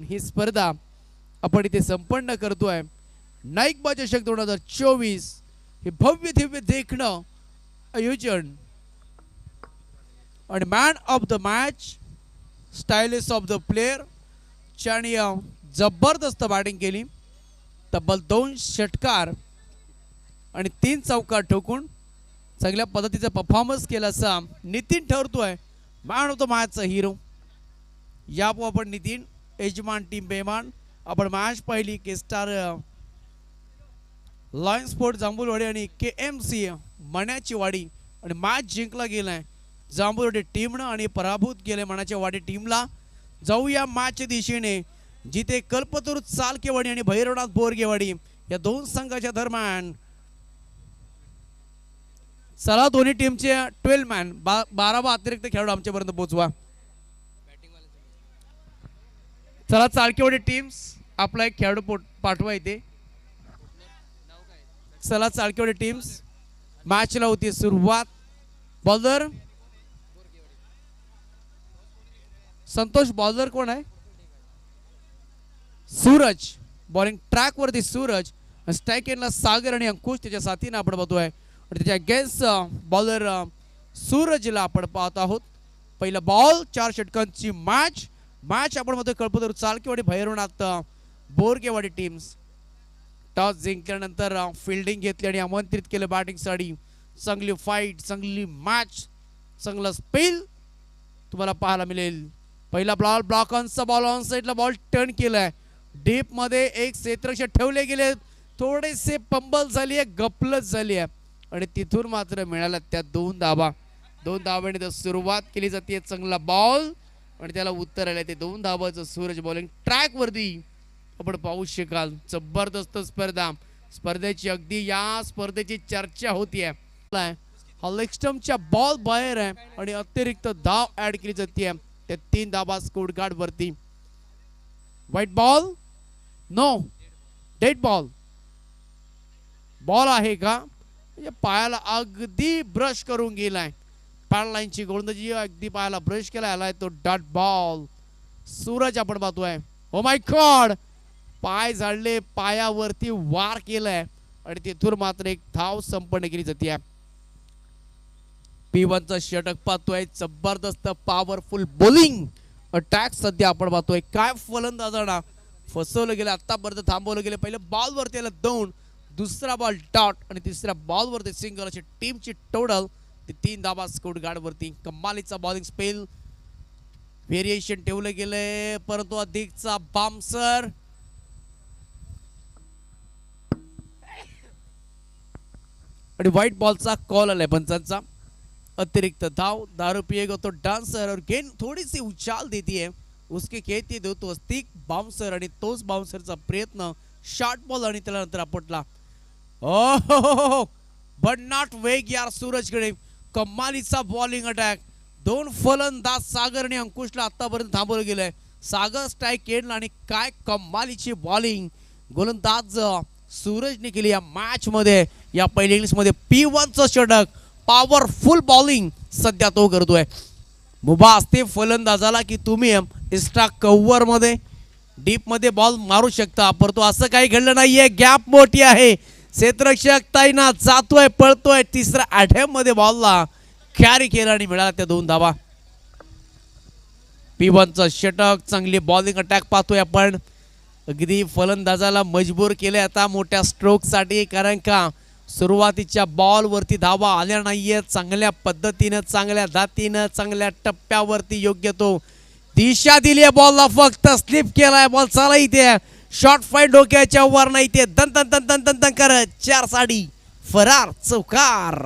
ही स्पर्धा आपण इथे संपन्न करतोय. नाईक चषक दोन हजार चोवीस हे भव्य दिव्य देखणं आयोजन. आणि man of the match stylist of the player ज्याने जबरदस्त बॅटिंग केली. तब्बल दोन षटकार आणि तीन चौकार ठोकून चांगल्या पद्धतीचा परफॉर्मन्स केला असा नितीन ठरतोय. मॅन ऑफ द मॅचचा हिरो या आपण नितीन यजमान टीम बेमान आपण मॅच पाहिली K star lion sport Jambhulwadi आणि के एम सी मण्याची वाडी. आणि मॅच जिंकला गेलाय. जांभूलवाडी टीमनं आणि पराभूत केले मनाच्या वाडी टीमला जाऊया मॅचच्या दिशेने. जिथे कल्पतरू चालकेवाडी आणि भैरवनाथ बोरगेवाडी या दोन संघाच्या दरम्यान. चला दोन्ही टीमचे ट्वेल्व मॅन बा बारावा अतिरिक्त खेळाडू आमच्यापर्यंत पोहोचवा. चला चाळकेवाडी टीम्स आपला एक खेळाडू पाठवा इथे. चला चाळकेवाडी टीम्स मॅचला होती सुरुवात. बॉलर संतोष बॉलर कोण आहे? सूरज. बॉलिंग ट्रॅक वरती सूरज. स्ट्राईक सागर आणि अंकुश त्याच्या साथीनं आपण बघतोय. आणि त्याच्या अगेन्स्ट बॉलर सूरजला आपण पाहत आहोत. पहिला बॉल चार षटकांची मॅच मॅच आपण मध्ये कल्पतरू चालकेवाडी भैरवनाथ अ, बोरगेवाडी टीम्स टॉस जिंकल्यानंतर फिल्डिंग घेतली आणि आमंत्रित केलं बॅटिंगसाठी चांगली फाईट चांगली मॅच चांगला स्पेल तुम्हाला पाहायला मिळेल. पहिला ब्लॉल ब्लॉक ऑनचा बॉल ऑन साईडला बॉल टर्न केलाय. डीपमध्ये एक क्षेत्रक्षक ठेवले गेले थोडेसे पंबल झाली आहे गपलत झाली आहे आणि तिथून मात्र मिळाल्या त्या दोन धाबा दोन धाब्याने तर सुरुवात केली जाते चांगला बॉल आणि त्याला उत्तर आलं ते दोन धाबाचं सूरज बॉलिंग ट्रॅक वरती. आपण पाहू शकाल. जबरदस्त स्पर्धा. स्पर्धेची अगदी या स्पर्धेची चर्चा होतीये. हा लेक्स्टमच्या बॉल बाहेर आहे आणि अतिरिक्त धाव ऍड केली जाते त्या तीन धाबा स्कोर गार्ड वरती. White ball no dead ball ball आहे का? म्हणजे पायाला अगदी ब्रश करून गेलाय. पॅड लाईनची गोलंदाजी अगदी पायाला ब्रश केला. आलाय तो डॉट बॉल सूरज आपण पाहतोय. हो माय गॉड पाय झाडले पायावरती वार केलाय. आणि तिथून मात्र एक धाव संपन्न केली जाते पी वनचा षटक पाहतोय. जबरदस्त पॉवरफुल बॉलिंग अटॅक सध्या आपण पाहतोय. काय फलंदाजांना फसवलं गेलं आतापर्यंत थांबवलं गेलं. पहिलं बॉलवरती याला दोन दुसरा बॉल डॉट आणि तिसऱ्या बॉलवरती सिंगल अशी टीमची टोटल तीन धाबा स्कोट वरती कमालीचा बॉलिंग स्पेल व्हेरिएशन ठेवलं गेलंय. परंतु अधिकचा बामसर आणि व्हाईट बॉलचा कॉल आलाय पंचांचा. अतिरिक्त धाव दारू पिएगा तो डान्सर और गेंद थोड़ी सी उछाल देती है उसके खेळती दो तो अस्तिक बाउन्सर आणि तोच बाउन्सरचा प्रयत्न शॉर्ट बॉल आणि त्याला नंतर आपटला. ओ बट नॉट वेग यार सूरजकडे. कमालीचा बॉलिंग अटॅक दोन फलंदाज सागर आणि अंकुशला आतापर्यंत थांबवलं गेलंय. सागर स्ट्राईक केडला आणि काय कमालीची बॉलिंग गोलंदाज सूरजने केली या मॅच मध्ये या पहिल्या innings मध्ये पी वनचं षटक. पॉवरफुल बॉलिंग सध्या तो करतोय. मुभा असते फलंदाजाला की तुम्ही एक्स्ट्रा कव्हरमध्ये डीपमध्ये बॉल मारू शकता. परंतु असं काही घडलं नाहीये. गॅप मोठी आहे. क्षेत्रक्षक ताईना जातोय पळतोय. तिसऱ्या आठ्यामध्ये बॉलला कॅरी केला आणि मिळाला त्या दोन धावा. पी वनचं षटक चांगली बॉलिंग अटॅक पाहतोय आपण. अगदी फलंदाजाला मजबूर केले आता मोठ्या स्ट्रोकसाठी कारण का सुरुवातीच्या बॉलवरती धावा आल्या नाहीये चांगल्या पद्धतीनं चांगल्या धातीनं चांगल्या टप्प्यावरती योग्य तो दिशा दिली आहे बॉलला फक्त स्लिप केलाय बॉल चाला इथे. शॉर्ट फाईट डोक्याच्या वर नाही ते. दंतन दंतन दंतन करत. चार साडी. फरार. चौकार.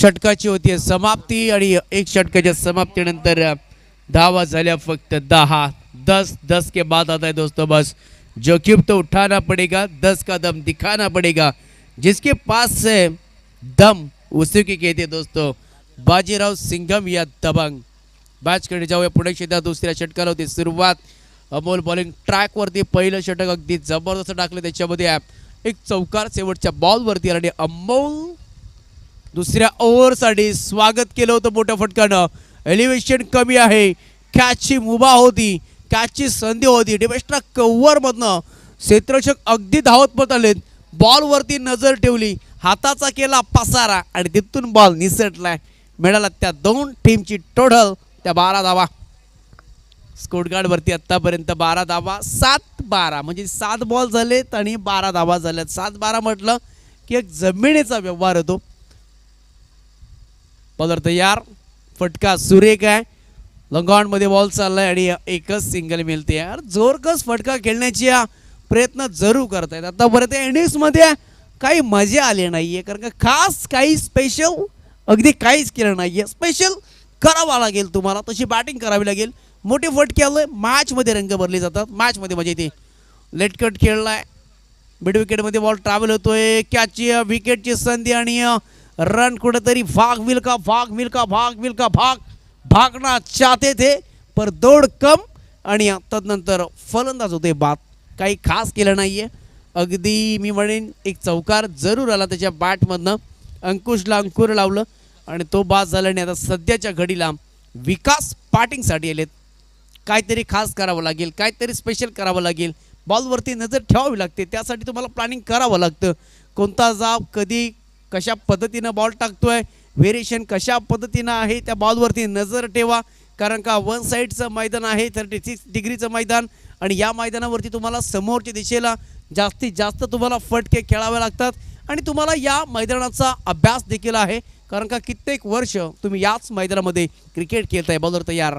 षटकाची होती. समाप्ती आणि एक षटकाच्या समाप्तीनंतर धावा झाल्या फक्त दहा. दस दस के बाद आता है दोस्तों बस. जो क्यूब तो उठाना पड़ेगा दस का दम दिखाना पड़ेगा. जिसके पास से दम उसी की कहते दोस्तों बाजीराव सिंघम या दबंग. बॅचकडे जाऊया पुणे क्षेत्रात दुसऱ्या षटकाला होती सुरुवात. अमोल बॉलिंग ट्रॅकवरती पहिलं षटक अगदी जबरदस्त टाकलं त्याच्यामध्ये. एक चौकार शेवटच्या बॉलवरती आणि अमोल दुसऱ्या ओव्हरसाठी स्वागत केलं होतं मोठ्या फटकानं. एलिव्हेशन कमी आहे. कॅचची मुभा होती. कॅचची संधी होती. डिबेस्ट्रा कव्हरमधनं क्षेत्रक्षक अगदी धावत पत आलेत बॉलवरती नजर ठेवली. हाताचा केला पसारा आणि तिथून बॉल निसटलाय. मिळाला त्या दोन टीमची टोटल त्या बारा धावा. स्कोटगार्डवरती आत्तापर्यंत बारा धावा सात बारा. म्हणजे सात बॉल झालेत आणि बारा धावा झाल्यात. सात बारा म्हटलं की एक जमिनीचा व्यवहार होतो. बॉलर तयार. फटका सुरेख आहे. लंगॉनमध्ये बॉल चाललाय आणि एकच सिंगल मिळते. यार जोरकस फटका खेळण्याची प्रयत्न जरूर करतायत. आतापर्यंत इनिंग्समध्ये काही मजा आली नाहीये कारण का खास काही स्पेशल अगदी काहीच केलं नाहीये. स्पेशल करावा लागेल तुम्हाला. तशी बॅटिंग करावी लागेल. मोठे फटके आलोय मॅचमध्ये रंग भरले जातात. मॅचमध्ये मजा म्हणजे येते लेटकट खेळला खेळलाय मिड विकेटमध्ये बॉल ट्रॅव्हल होतोय. कॅचची विकेटची संधी आणि रन कुठेतरी भाग मिलका भाग मिलका भाग मिलका भाग. भागना चाहते थे पर दौड कम. आणि तदनंतर फलंदाज होते बाद. काही खास केलं नाहीये. अगदी मी म्हणेन एक चौकार जरूर आला त्याच्या बॅटमधनं. अंकुशला अंकुर लावलं आणि तो बाद झाल्याने आता सध्याच्या घडीला विकास पाटिंगसाठी आलेत. काहीतरी खास करावं लागेल काहीतरी स्पेशल करावं लागेल. बॉलवरती नजर ठेवावी लागते. त्यासाठी तुम्हाला प्लॅनिंग करावं लागतं. कोणता जाब कधी कशा पद्धतीनं बॉल टाकतोय? व्हेरिएशन कशा पद्धतीनं आहे? त्या बॉलवरती नजर ठेवा. कारण का वन साईडचं मैदान आहे थर्टी सिक्स डिग्रीचं मैदान. आणि या मैदानावरती तुम्हाला समोरच्या दिशेला जास्तीत जास्त तुम्हाला फटके खेळावे लागतात. आणि तुम्हाला या मैदानाचा अभ्यास देखील आहे. कारण का कित्येक वर्ष तुम्ही याच मैदानामध्ये क्रिकेट खेळताय बॉलर तयार.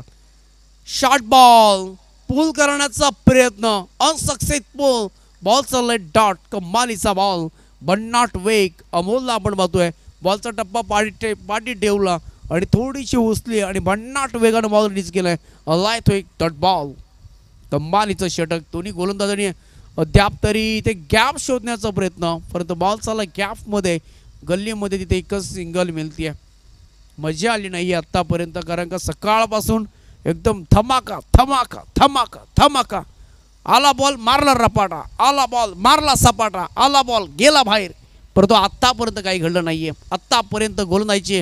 शॉर्ट बॉल पूल करण्याचा प्रयत्न. अनसक्सेसफुल बॉल चाललाय डॉट कमालीचा बॉल बट नॉट वेक अमोलला आपण पाहतोय बॉलचा टप्पा पाठी ठे पाठी ठेवला आणि थोडीशी उचली आणि भन्नाट वेगानं बॉल रिलीज केलाय. अलाय तो एक डॉट बॉल तंबानीचं षटक दोन्ही गोलंदाजांनी अद्याप तरी इथे गॅप शोधण्याचा प्रयत्न. परंतु बॉल चाला गॅपमध्ये गल्लीमध्ये तिथे एकच सिंगल मिळतीये. मजा आली नाही आत्तापर्यंत कारण का सकाळपासून एकदम थमाका थमाका थमाका थमाका आला बॉल मारला रपाटा आला बॉल मारला सपाटा आला बॉल गेला बाहेर. परंतु आत्तापर्यंत काही घडलं नाही आहे आत्तापर्यंत गोलंदाजीची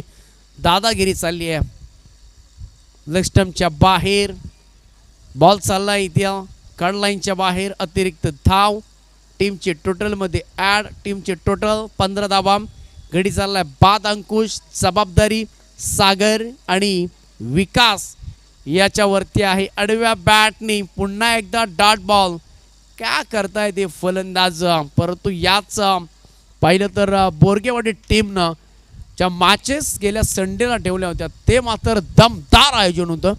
दादागिरी चालली आहे. लेग बाहेर बॉल चालला इथे. कड लाईनच्या बाहेर अतिरिक्त धाव. टीमचे टोटलमध्ये ॲड टीमचे टोटल पंधरा धावा घडी चालला आहे बाद अंकुश जबाबदारी सागर आणि विकास. याच्यावरती आहे आडव्या बॅटनी पुन्हा एकदा डॉट बॉल. काय करताय ते फलंदाज? परंतु याच पाहिलं तर बोरगेवाडी टीमनं ज्या मॅचेस गेल्या संडेला ठेवल्या होत्या ते मात्र दमदार आयोजन होतं.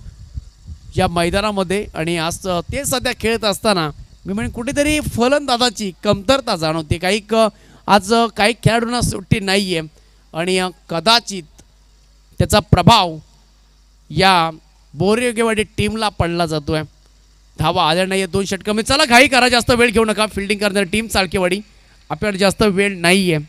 या मैदानामध्ये आणि आज ते सध्या खेळत असताना मी म्हणजे कुठेतरी फलंदाजाची कमतरता जाणवते. काही क आज काही खेळाडूंना सुट्टी नाही आहे आणि कदाचित त्याचा प्रभाव या बोरेगेवाडी टीमला पडला जातो आहे धावा आल्या नाही आहे दोन षटकं. मी चला घाई करा जास्त वेळ घेऊ नका. फिल्डिंग करणारी टीम चालकेवाडी. आपल्याकडे जास्त वेळ नाही आहे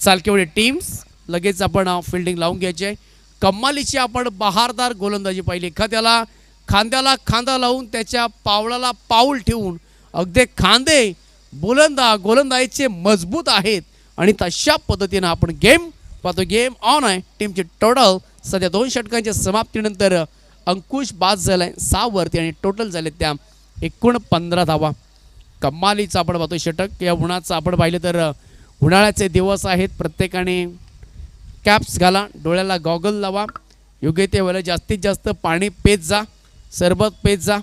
चालकेवाडी टीम्स लगेच आपण फिल्डिंग लावून घ्यायची आहे. कम्मालीची आपण बहारदार गोलंदाजी पाहिली. एखाद्याला खांद्याला खांदा लावून त्याच्या पावलाला पाऊल ठेवून अगदी खांदे बोलंदा गोलंदाजीचे मजबूत आहेत. आणि तशा पद्धतीनं आपण गेम पाहतो. गेम ऑन आहे. टीमचे टोटल सध्या दोन षटकांच्या समाप्तीनंतर अंकुश बाद झालाय. सहा वरती आणि टोटल झाले त्या एकूण पंधरा धावा. कमालीचं आपण पाहतो षटक. या उन्हाचं आपण पाहिलं तर उन्हाळ्याचे दिवस आहेत. प्रत्येकाने कॅप्स घाला डोळ्याला गॉगल लावा. योग्य ते वेळेला जास्तीत जास्त पाणी पेत जा. सरबत पेत जा.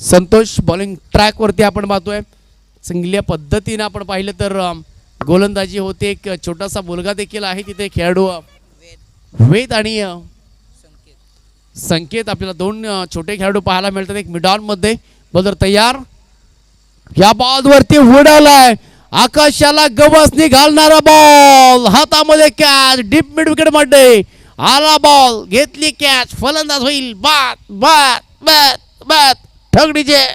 संतोष बॉलिंग ट्रॅकवरती आपण पाहतोय. चांगल्या पद्धतीनं आपण पाहिलं तर गोलंदाजी होते. एक छोटासा मुलगा देखील आहे तिथे खेळाडू. वेद आणि संकेत. आपल्याला दोन छोटे खेळाडू पाहायला मिळतात. एक मिडॉनमध्ये बदर तयार. या बॉलवरती उडालाय. आकाशाला गवसनी घालणारा बॉल. हातामध्ये कॅच. डीप मिड विकेटमध्ये आला बॉल. घेतली कॅच. फलंदाज होईल. बात बात बात बात. ठगडीचे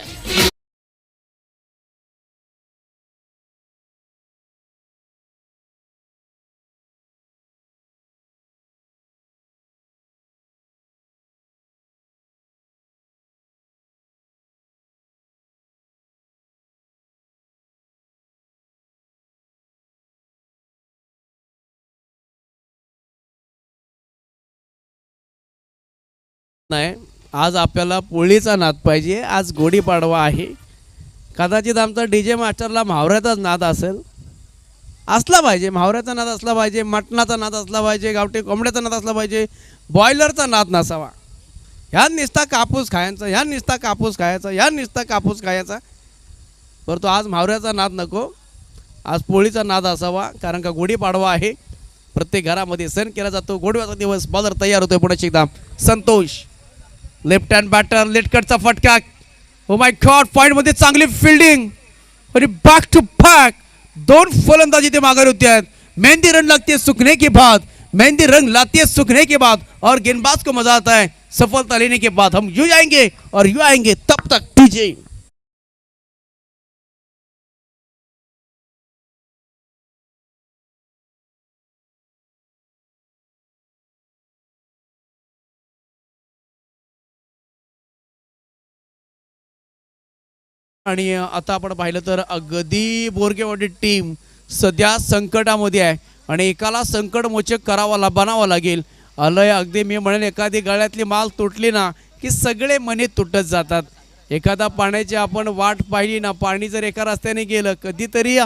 नाही. आज आपल्याला पोळीचा नाद पाहिजे आज गुढीपाडवा आहे. कदाचित आमचा डी जे मास्टरला म्हावऱ्याचाच नाद असेल. असला पाहिजे म्हावऱ्याचा नाद असला पाहिजे मटणाचा नाद असला पाहिजे गावठी कोंबड्याचा नाद असला पाहिजे बॉयलरचा नाद नसावा. ह्या निस्ता कापूस खायचा ह्या निस्ता कापूस खायचा ह्या निस्ता कापूस खायचा. परंतु आज म्हावऱ्याचा नाद नको. आज पोळीचा नाद असावा कारण का गुढीपाडवा आहे. प्रत्येक घरामध्ये सण केला जातो. गोडव्याचा दिवस बाजार तयार होतोय. पुढे एकदा संतोष. लेफ़्ट हँड बॅटर ऐसी फटका. हो माय गॉड पॉइंट मध्य चांगली फिल्डिंग बॅक टू बॅक दोन फलंदाजी ते होती है मेहंदी रन लगती है सुखने के बाद. मेहंदी रंग लाती है सुखने के बाद. और गेंदबाज को मज़ा आता है, सफलता लेने के बाद. हम यू जाएँगे और यू आएँगे तब तक टीजे आणि आता आपण पाहिलं तर अगदी बोरगेवाडी टीम सध्या संकटामध्ये आहे आणि एकाला संकटमोचक करावा ला लागेल. अलय अगदी मी म्हणेन एखादी गळ्यातली माल तुटली ना की सगळे मने तुटत जातात. एखादा पाण्याची आपण वाट पाहिली ना पाणी जर एका रस्त्याने गेलं कधीतरी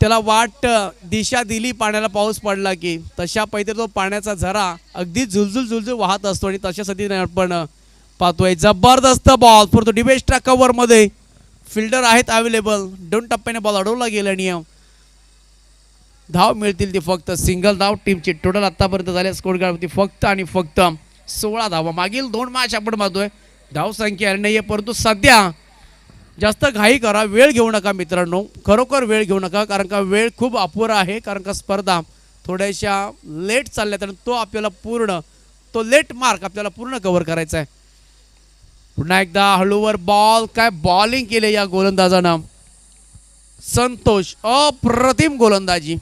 त्याला वाट दिशा दिली पाण्याला पाऊस पडला की तशा पैकी तो पाण्याचा झरा अगदी झुलझुल झुलझुल वाहत असतो आणि तशासाठी आपण पाहतोय. जबरदस्त बॉल परंतु डिबेस्ट्रा कव्हरमध्ये फिल्डर आहेत अवेलेबल दोन टप्प्याने बॉल अडवला गेला नियम. धाव मिळतील ती फक्त. सिंगल धाव टीमची टोटल आतापर्यंत झाल्या स्कोर ती फक्त आणि फक्त सोळा धावा. मागील दोन मॅच आपण पाहतोय. धाव संख्या नाही आहे परंतु सध्या जास्त घाई करा. वेळ घेऊ नका मित्रांनो. खरोखर वेळ घेऊ नका कारण का वेळ खूप अपुरा आहे कारण का स्पर्धा थोड्याशा लेट चालल्यात आणि तो आपल्याला पूर्ण तो लेट मार्क आपल्याला पूर्ण कव्हर करायचा आहे. पुन्हा एकदा हळूवर बॉल काय बॉलिंग केले या गोलंदाजानं? संतोष अप्रतिम गोलंदाजी.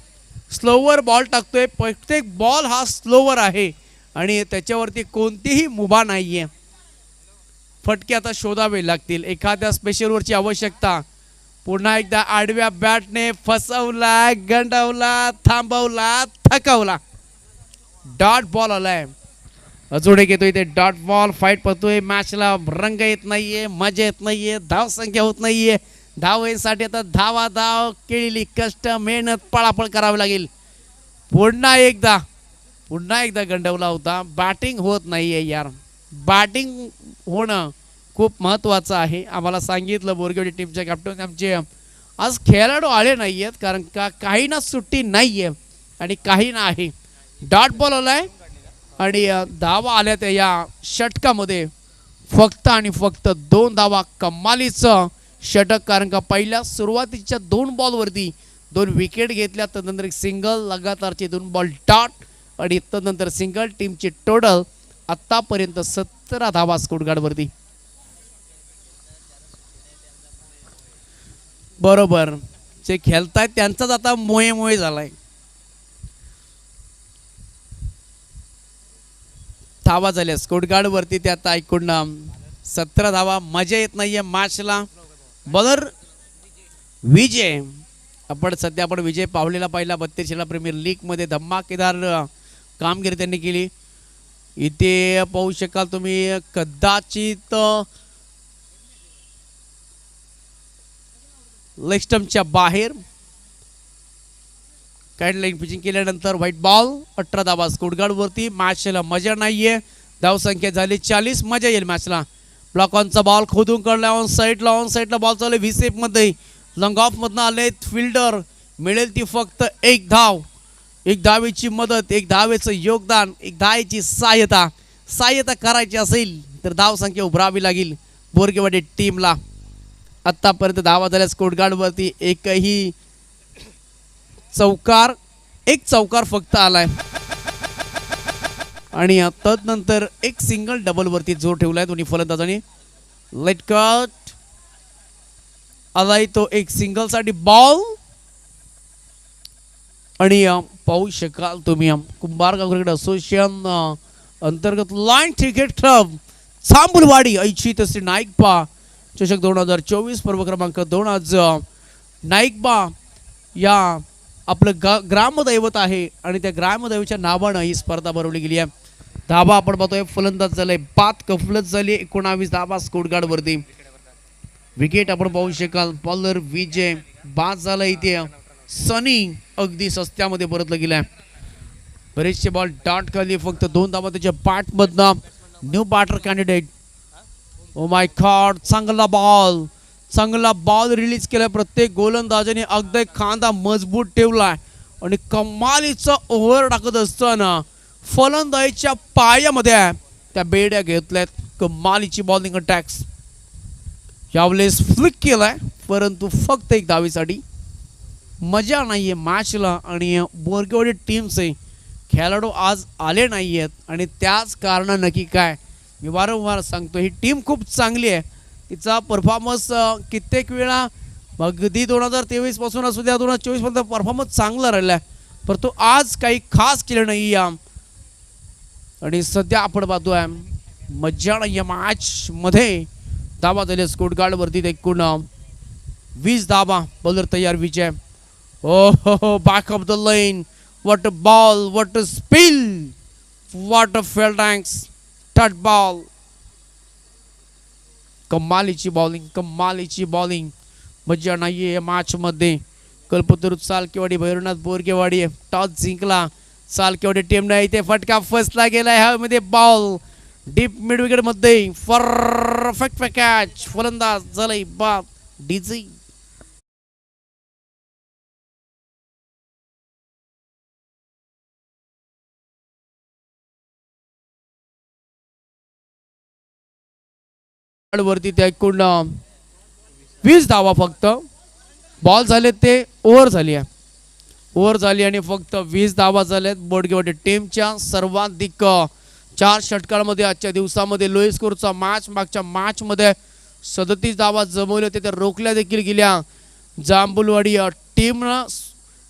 स्लोवर बॉल टाकतोय. प्रत्येक बॉल हा स्लोवर आहे. आणि त्याच्यावरती कोणतीही मुभा नाहीये. फटके आता शोधावे लागतील. एखाद्या स्पेशलवरची आवश्यकता. पुन्हा एकदा आडव्या बॅटने फसवला गंडवला थांबवला थकवला. डॉट बॉल आलाय. अजून एक येतोय ते डॉट बॉल फाईट पडतोय मॅचला रंग येत नाहीये मजा येत नाहीये धाव संख्या होत नाहीये. धावेसाठी आता धावा धाव केलेली कष्ट मेहनत पळापळ करावी लागेल. पुन्हा एकदा पुन्हा एकदा गंडवला होता. बॅटिंग होत नाहीये यार. बॅटिंग होणं खूप महत्त्वाचं आहे. आम्हाला सांगितलं बोरगेवडी टीमच्या कॅप्टन आमचे. आज खेळाडू आले नाही आहेत कारण का काही ना सुट्टी नाही आहे आणि काही ना आहे. डॉट बॉल आलाय आणि धावा आल्या त्या या षटकामध्ये. फक्त आणि फक्त दोन धावा कमालीचं षटक कारण का पहिल्या सुरुवातीच्या दोन बॉलवरती दोन विकेट घेतल्या तदनंतर एक सिंगल लगातारचे दोन बॉल डॉट आणि तदनंतर सिंगल टीमची टोटल आत्तापर्यंत सतरा धावा स्कोटगार्डवरती बरोबर. जे खेळतायत त्यांचाच आता मोहे मोहे झालाय. धावा झाल्या. स्कोटगार्डवरती ते आता ऐकून सतरा धावा. मजा येत नाहीये मॅचला बॉलर विजय. आपण सध्या आपण विजय पावलेला पाहिला बत्तीसला प्रीमियर लीगमध्ये. धमाकेदार कामगिरी त्यांनी केली. इथे पाहू शकाल तुम्ही कदाचित लेस्टमच्या बाहेर. लाईन पिचिंग केल्यानंतर व्हाईट बॉल अठरा धावा स्कोडगार्डवरती मॅचला मजा नाहीये. धावसंख्या झाली चाळीस. मजा येईल मॅचला ब्लॉक ऑनचा बॉल खोदून काढला. ऑन साईडला ऑन साईडला बॉल चालू व्ही मध्ये लंग ऑफमधनं आले फिल्डर मिळेल ती फक्त एक धाव. एक धावेची मदत एक धावेचं योगदान एक धावेची सहाय्यता सहाय्यता करायची असेल तर धावसंख्या उभरावी लागेल बोरगेवाडी टीमला आत्तापर्यंत धावा झाल्या स्कोटगार्डवरती एकही चौकार एक चौकार फक्त आलाय. आणि तदनंतर एक सिंगल डबल वरती जोर ठेवलाय दोन्ही फलंदाजांनी. लेट कट आलाय तो एक सिंगलसाठी बॉल आणि पाहू शकाल तुम्ही कुंभार क्रिकेट असोसिएशन अंतर्गत लाईन क्रिकेट क्लब चांबुलवाडी ऐच्छित श्री नाईकबा चषक दोन हजार चोवीस पर्व क्रमांक दोन आज नाईकबा या आपलं ग ग्रामदैवत आहे आणि त्या ग्रामदैवच्या नावानं ही स्पर्धा भरवली गेली आहे. धाबा आपण पाहतोय फलंदाज झालाय पात कफलत झाली एकोणावीस धाबा स्कोटगार्डवरती विकेट आपण पाहू शकाल बॉलर विजय बाद झाला इथे. सनी अगदी सस्त्यामध्ये परतलं गेलाय. बरेचसे बॉल डॉट खाली फक्त दोन धाबा त्याच्या पाठमधनं new batter candidate oh my God चांगला बॉल चांगला बॉल रिलीज केला प्रत्येक गोलंदाजाने. अगदी खांदा मजबूत ठेवलाय. आणि कमालीचा ओव्हर टाकत असताना फलंदाजीच्या पायामध्ये त्या बेड्या घेतल्यात. कमालीची बॉलिंग अटॅक्स यावेळेस फ्लिक केलाय परंतु फक्त एक धावीसाठी. मजा नाहीये मॅचला आणि बोरगेवाडी टीमचे खेळाडू आज आले नाही आहेत आणि त्याच कारणानं नक्की काय? मी वारंवार सांगतो ही टीम खूप चांगली आहे. तिचा परफॉर्मन्स कित्येक वेळा अगदी दोन हजार तेवीसपासून असू द्या दोन हजार चोवीसपर्यंत परफॉर्मन्स चांगला राहिला आहे. परंतु आज काही खास केलं नाही या. आणि सध्या आपण पाहतो आहे मज्जाण या मॅचमध्ये धावा झाले स्कोटगार्डवरती ते एकूण वीस धावा बॉलर तयार विजय. ओ हो हो back of the line what a ball what a spell what a फेल्डँक्स टट बॉल कमालीची बॉलिंग कमालीची बॉलिंग मज्जा नाही आहे मॅचमध्ये कल्पतरू चालकेवाडी भैरवनाथ बोरकेवाडी टॉस जिंकला. चालकेवाडी टीम नाही इथे फटका फसला गेला ह्यामध्ये बॉल डीप मिड विकेटमध्ये परफेक्ट कॅच फलंदाज झालंय बाप. डीजी वरती त्या एकूण वीस धावा फक्त. बॉल झाले ते ओव्हर झाली आहे. ओव्हर झाली आणि फक्त वीस धावा झाल्यात बोडगेवाडी टीमच्या सर्वाधिक चार षटकांमध्ये आजच्या दिवसामध्ये लोई स्कोरचा मॅच मागच्या मॅचमध्ये सदतीस धावा जमवल्या होत्या त्या रोखल्या देखील गेल्या. जांभुलवाडी टीमनं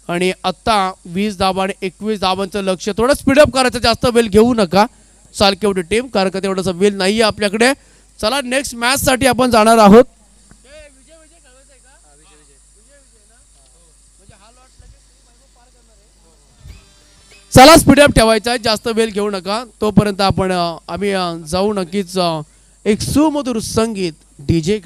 आणि आत्ता वीस धावा आणि एकवीस धावांचं लक्ष. थोडं स्पीडअप करायचं जास्त वेल घेऊ नका. चालकेवडी टीम कारण का तेवढंसं वेल नाही आहे आपल्याकडे. चला नेक्स्ट मॅचसाठी आपण जाणार आहोत. चला स्पीडअप ठेवायचा आहे जास्त वेळ घेऊ नका. तोपर्यंत आपण आम्ही जाऊ नक्कीच एक सुमधुर संगीत डीजे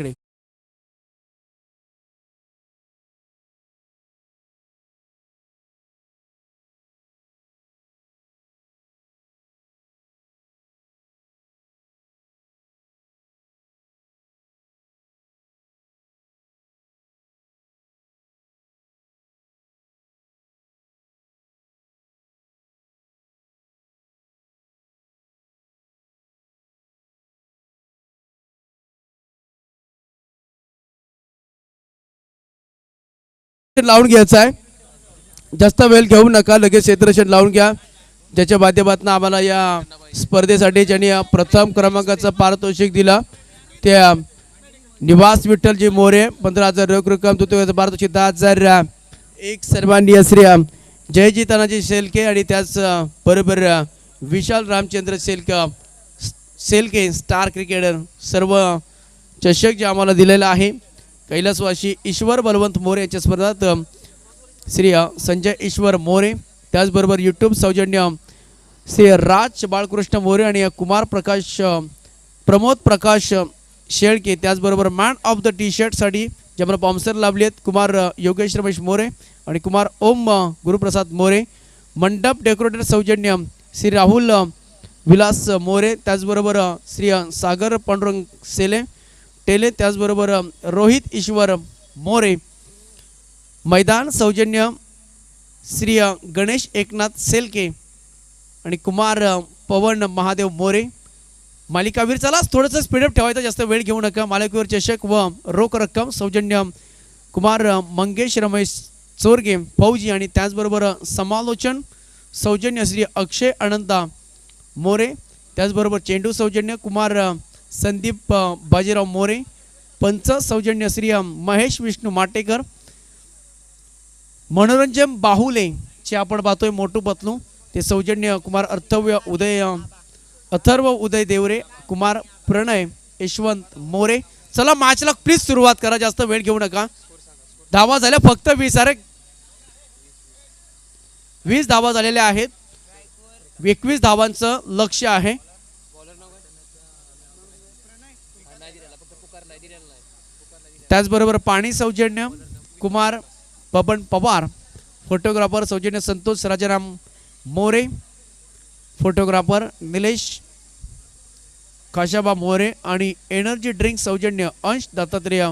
लावून घ्यायचं आहे. जास्त वेळ घेऊ नका लगेच क्षेत्रशेट लावून घ्या. ज्याच्या माध्यमातून आम्हाला या स्पर्धेसाठी ज्यांनी प्रथम क्रमांकाचं पारितोषिक दिला त्या निवास विठ्ठलजी मोरे पंधरा हजार रोख रक्कम तृतीय पारितोषिक दहा हजार एक सर्वांनी श्री जयजी तानाजी शेलके आणि त्याच बरोबर विशाल रामचंद्र शेलके सेलके स्टार क्रिकेटर सर्व चषक जे आम्हाला दिलेलं आहे. कैलासवासी ईश्वर बलवंत मोरे यांच्या स्पर्धात श्री संजय ईश्वर मोरे त्याचबरोबर यूट्यूब सौजन्य श्री राज बाळकृष्ण मोरे आणि कुमार प्रकाश प्रमोद प्रकाश शेळके त्याचबरोबर मॅन ऑफ द टी शर्टसाठी जे मला पॉम्सर लाभले आहेत कुमार योगेश रमेश मोरे आणि कुमार ओम गुरुप्रसाद मोरे. मंडप डेकोरेटर सौजन्य श्री राहुल विलास मोरे त्याचबरोबर श्री सागर पांडुरंग सेले टेले त्याचबरोबर रोहित ईश्वर मोरे मैदान सौजन्य श्री गणेश एकनाथ सेलके आणि कुमार पवन महादेव मोरे. मालिकावीर चला थोडंसं स्पीडअप ठेवायचं जास्त वेळ घेऊ नका. मालिकावीर चषक व रोख रक्कम सौजन्य कुमार मंगेश रमेश चोरगे फौजी आणि त्याचबरोबर समालोचन सौजन्य श्री अक्षय अनंता मोरे. त्याचबरोबर चेंडू सौजन्य कुमार संदीप बाजीराव मोरे पंच सौजन्य श्री महेश विष्णू माटेकर मनोरंजन बाहुले चे आपण पाहतोय मोठू पतलू ते सौजन्य कुमार अर्थव्य उदय अथर्व उदय देवरे कुमार प्रणय यशवंत मोरे. चला मॅचला प्लीज सुरुवात करा जास्त वेळ घेऊ नका. धावा झाल्या फक्त वीस अरे. वीस धावा झालेल्या आहेत. एकवीस धावांचं लक्ष आहे. त्याचबरोबर पाणी सौजन्य कुमार पवन पवार फोटोग्राफर सौजन्य संतोष राजाराम मोरे फोटोग्राफर निलेश काशाबा मोरे आणि एनर्जी ड्रिंक सौजन्य अंश दत्तात्रेय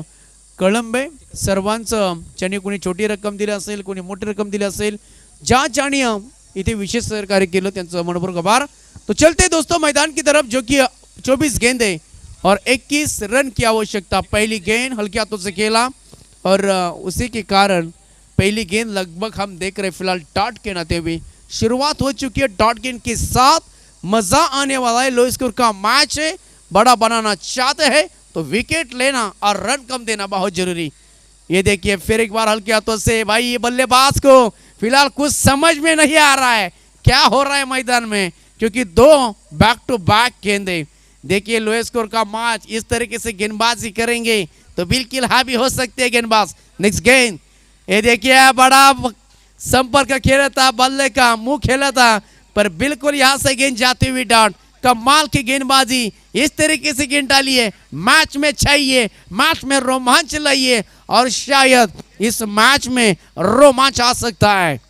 कळंबे. सर्वांचं ज्यांनी कोणी छोटी रक्कम दिली असेल कोणी मोठी रक्कम दिली असेल ज्या ज्याने इथे विशेष सहकार्य केलं त्यांचं मनपूर्वक आभार. तो चलते दोस्तों मैदान की तरफ जो कि 24 गेंदे और 21 रन की आवश्यकता, पहली गेंद हल्के हाथों से खेला और उसी के कारण पहली गेंद लगभग हम देख रहे फ़िलहाल डॉट के नाते हुए शुरुआत हो चुकी है, डॉट गेंद के साथ मज़ा आने वाला है लो स्कोर का मैच है, बड़ा बनाना चाहते हैं तो विकेट लेना और रन कम देना बहुत ज़रूरी। ये देखिए, फिर एक बार हल्के हाथों से, भाई ये बल्लेबाज को फ़िलहाल कुछ समझ में नहीं आ रहा है, क्या हो रहा है मैदान में, क्योंकि दो बैक टू बैक गेंदे। देखिए लोए स्कोर का मैच इस तरीके से गेंदबाजी करेंगे तो बिल्कुल हावी हो सकते हैं गेंदबाज। नेक्स्ट गेंद ये देखिए, बड़ा संपर्क खेला था, बल्ले का मुँह खेला था, पर बिल्कुल यहाँ से गेंद जाती हुई डॉट कमाल की गेंदबाजी। इस तरीके से गेंद डाली है मैच में चाहिए मैच में रोमांच लाइए और शायद इस मैच में रोमांच आ सकता है।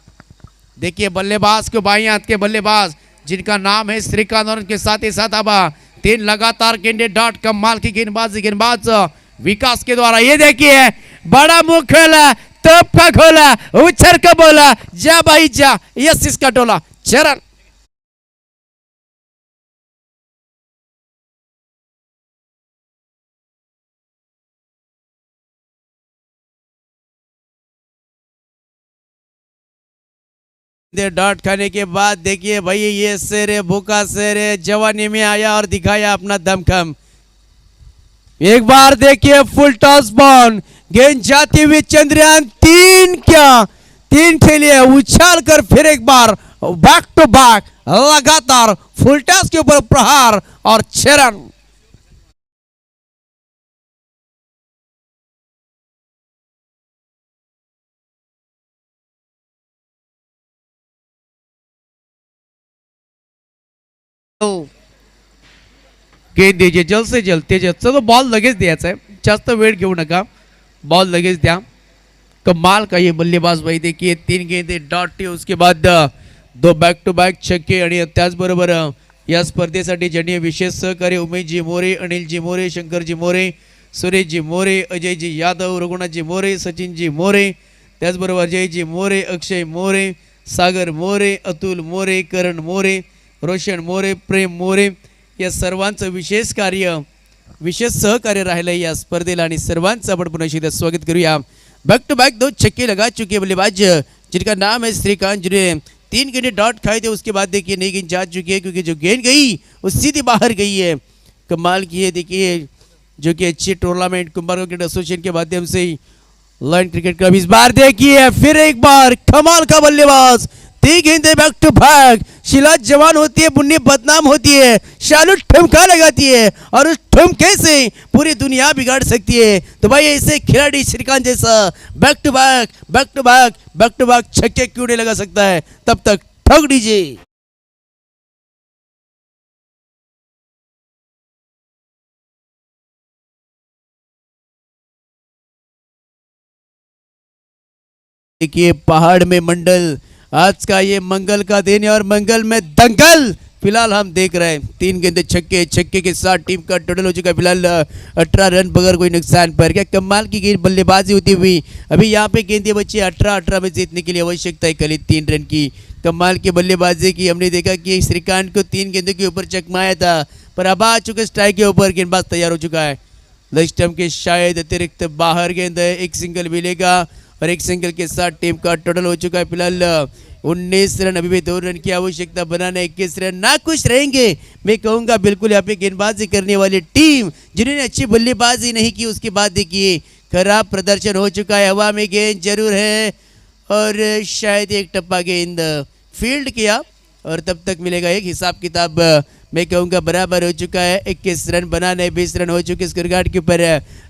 देखिए, बल्लेबाज के बाई हाथ के बल्लेबाज, जिनका नाम है श्रीकांत और उनके साथ ही साथ अब तीन लगातार गेंदे डॉट कमाल की गेंदबाजी गेंदबाज विकास के द्वारा। ये देखिए बड़ा मुंह खोला तोप का खोला उछर का बोला जा भाई जा यस इसका टोला चरण। डॉट खाने के बाद देखिए भाई, ये शेर है, भूखा शेर है, जवानी में आया और दिखाया अपना दमखम। एक बार देखिए फुल टॉस बॉल गेंद जाती हुई चंद्रयान तीन क्या? तीन खेलिए, उछाल कर फिर एक बार बैक टू बैक लगातार फुल टॉस के ऊपर प्रहार और चरण हो. गेंद द्यायची जल से जल ते जल चलो बॉल लगेच द्यायचा आहे. जास्त वेळ घेऊ नका. बॉल लगेच द्या. कमाल का ये बल्लेबाज भाई. देखिए तीन गेंदे डॉट उसके बाद दो बॅक टू बॅक छक्के आणि त्याचबरोबर या स्पर्धेसाठी ज्यांनी विशेष सहकार्य उमेशजी मोरे अनिलजी मोरे शंकरजी मोरे सुरेशजी मोरे अजयजी यादव रघुनाथजी मोरे सचिनजी मोरे त्याचबरोबर अजयजी मोरे अक्षय मोरे सागर मोरे अतुल मोरे करण मोरे रोशन मोरे, प्रेम मोरे या सर्वांचं विशेष कार्य, विशेष सहकार्य राहिलं या स्पर्धेला आणि सर्वांचं स्वागत करूया. बैक टू बैक दो छक्के लगा चुके बल्लेबाज जिनका नाम है श्रीकांत, जिन्हें तीन गेंदे डॉट खाए थे, उसके बाद देखिए नई गेंद जा चुकी है, क्योंकि जो गेंद गई, वो सीधी बाहर गई है। कमाल की है, देखिए, जो कि अच्छी टूर्नामेंट कुंभार क्रिकेट एसोसिएशन के माध्यम से लाइन क्रिकेट क्लब इस बार देखिए, फिर एक बार, कमाल का बल्लेबाज तीन गेंदे बैक टू बैक शिला जवान होती है बुन्नी बदनाम होती है, शालू ठुमका लगाती है और उस ठुमके से पूरी दुनिया बिगाड़ सकती है। तो भाई ऐसे खिलाड़ी श्रीकांत जैसा back to back back to back back to back छक्के क्यों नहीं लगा सकता है? तब तक ठोक दीजिए। देखिए, पहाड़ में मंडल आज का ये मंगल का दिन है और मंगल में दंगल। फ़िलहाल हम देख रहे हैं, तीन गेंदे छक्के छक्के के साथ टीम का टोटल हो चुका फ़िलहाल अठारह रन बगैर कोई नुकसान पर। क्या कमाल की गेंद, बल्लेबाजी होती हुई। अभी यहाँ पे गेंदे बच्चे अठारह अठारह में जीतने के लिए आवश्यकता है कल तीन रन की। कमाल की बल्लेबाजी की, हमने देखा कि श्रीकांत को तीन गेंदों के ऊपर चकमाया था, पर अब आ चुके स्ट्राइक के ऊपर गेंदबाज तैयार हो चुका है। स्टम्प के शायद अतिरिक्त बाहर गेंद है, एक सिंगल मिलेगा। और एक सिंगल के साथ टीम का टोटल हो चुका है फ़िलहाल उन्नीस रन अभी भी दो रन की आवश्यकता बनाना, इक्कीस रन ना खुश रहेंगे। मैं कहूँगा बिल्कुल यहाँ पे गेंदबाजी करने वाली टीम जिन्होंने अच्छी बल्लेबाजी नहीं की, उसके बाद देखिए, खराब प्रदर्शन हो चुका है। हवा में गेंद ज़रूर है और शायद एक टप्पा गेंद फ़ील्ड किया और तब तक मिलेगा एक हिसाब किताब मैं कहूँगा, बराबर हो चुका है, इक्कीस रन बनाने, बीस रन हो चुके स्कोर कार्ड के ऊपर।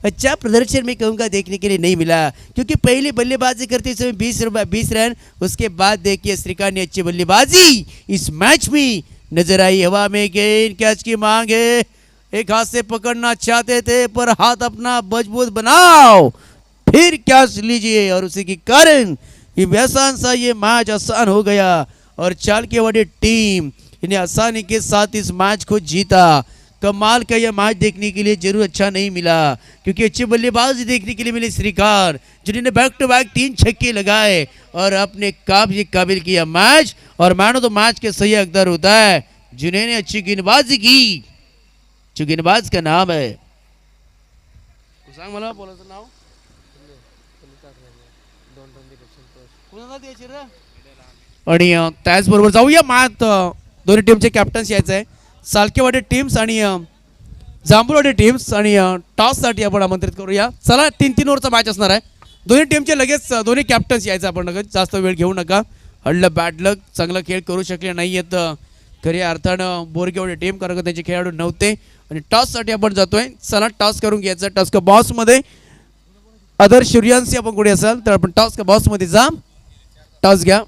अच्छा प्रदर्शन मैं कहूँगा, देखने के लिए नहीं मिला, क्योंकि पहले बल्लेबाजी करते समय बीस बीस रन, उसके बाद देखिए श्रीकांत ने अच्छी बल्लेबाजी। इस मैच में नज़र आई हवा में, गेंद, कैच की मांग है। एक हाथ से पकड़ना चाहते थे, पर हाथ अपना मज़बूत बनाओ। फिर कैच लीजिए, और उसी के कारण ये आसान ये मैच आसान हो गया, और चाल के वाली टीम इन्हें आसानी के साथ इस मैच को जीता। कमाल का यह मैच देखने के लिए ज़रूर अच्छा नहीं मिला क्योंकि अच्छे बल्लेबाजी देखने के लिए मिले श्रीकार जिन्होंने बैक टू बैक तीन छक्के लगाए और अपने काबिल काबिल किया मैच। और मानो तो मैच के सही हकदार होता है जिन्होंने अच्छी गेंदबाजी की जो गेंदबाज का नाम है। आणि अं, त्याचबरोबर जाऊया मात। दोन्ही टीमचे कॅप्टन्स यायचं आहे. सालकेवाडी टीम्स आणि जांभूळवाडी टीम्स आणि टॉससाठी आपण आमंत्रित करूया. चला तीन तीन ओव्हरचा मॅच असणार आहे. दोन्ही टीमचे लगेच दोन्ही कॅप्टन्स यायचं आपण लगेच. जास्त वेळ घेऊ नका. हडलं बॅड लक चांगला खेळ करू शकले नाही आहेत अं, खऱ्या अर्थानं बोरगेवाडी टीम कारण का त्यांचे खेळाडू नव्हते. आणि टॉससाठी आपण जातोय. चला टॉस करून घ्यायचं टॉस का बॉसमध्ये अदर सूर्यांशी आपण कुठे असाल तर आपण टॉस का बॉसमध्ये जा. टॉस घ्या.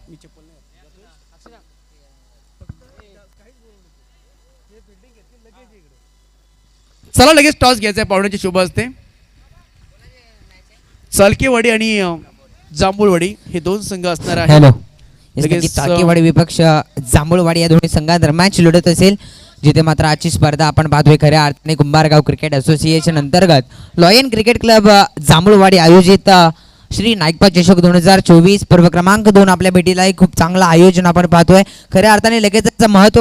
चला लगेच टॉस घ्यायचा आहे. पाहुण्याची शुभ असते चालकेवाडी आणि जांभूळवाडी हे दोन संघ असणार आहे हॅलो लगेच, चाकेवाडी विपक्ष जांभूळवाडी या दोन्ही संघादरम्यान लढत असेल जिथे मात्र आजची स्पर्धा आपण पाहतोय खऱ्या अर्थाने कुंभारगाव क्रिकेट असोसिएशन अंतर्गत. लॉयन क्रिकेट क्लब अ, जांभूळवाडी आयोजित अ, श्री नाईकपा चषक दोन हजार चोवीस पर्व क्रमांक दोन आपल्या भेटीला एक खूप चांगलं आयोजन आपण पाहतोय. खऱ्या अर्थाने लगेच महत्त्व